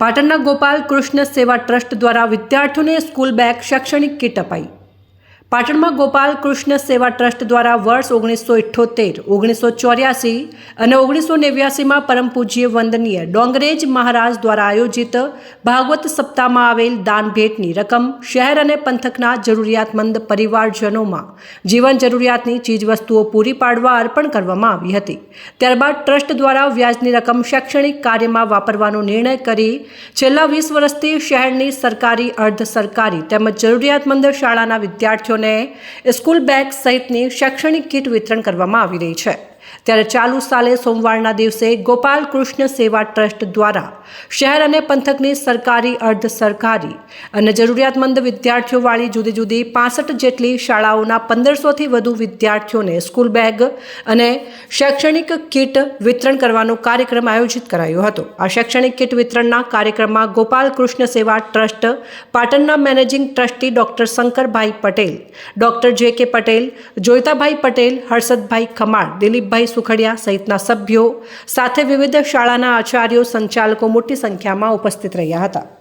પાટણના ગોપાલ કૃષ્ણ સેવા ટ્રસ્ટ દ્વારા વિદ્યાર્થીઓને સ્કૂલ બેગ શૈક્ષણિક કીટ અપાઈ. પાટણમાં ગોપાલ કૃષ્ણ સેવા ટ્રસ્ટ દ્વારા વર્ષ ઓગણીસો ઇઠ્ઠોતેર ઓગણીસો ચોર્યાસી અને ઓગણીસો નેવ્યાસીમાં પરમ પૂજ્ય વંદનીય ડોંગરેજ મહારાજ દ્વારા આયોજિત ભાગવત સપ્તાહમાં આવેલ દાન ભેટની રકમ શહેર અને પંથકના જરૂરિયાતમંદ પરિવારજનોમાં જીવન જરૂરિયાતની ચીજવસ્તુઓ પૂરી પાડવા અર્પણ કરવામાં આવી હતી. ત્યારબાદ ટ્રસ્ટ દ્વારા વ્યાજની રકમ શૈક્ષણિક કાર્યમાં વાપરવાનો નિર્ણય કરી છેલ્લા વીસ વર્ષથી શહેરની સરકારી, અર્ધ સરકારી તેમજ જરૂરિયાતમંદ શાળાના વિદ્યાર્થીઓને સ્કૂલ બેગ સહિતની શૈક્ષણિક કીટ વિતરણ કરવામાં આવી રહી છે. ત્યારે ચાલુ સાલે સોમવારના દિવસે ગોપાલ કૃષ્ણ સેવા ટ્રસ્ટ દ્વારા શહેર અને પંથકની સરકારી, અર્ધ સરકારી અને જરૂરિયાતમંદ વિદ્યાર્થીઓવાળી જુદી જુદી પાસઠ જેટલી શાળાઓના પંદરસોથી વધુ વિદ્યાર્થીઓને સ્કૂલ બેગ અને શૈક્ષણિક કીટ વિતરણ કરવાનો કાર્યક્રમ આયોજિત કરાયો હતો. આ શૈક્ષણિક કીટ વિતરણના કાર્યક્રમમાં ગોપાલ કૃષ્ણ સેવા ટ્રસ્ટ, પાટણના managing trustee doctor Shankarbhai Patel, doctor J K Patel, Joitabhai Patel, Harshadbhai ખમાળ દિલીપભાઈ સુખડિયા સહિતના સભ્યો સાથે વિવિધ શાળાના આચાર્યો સંચાલકો મોટી સંખ્યામાં ઉપસ્થિત રહ્યા હતા.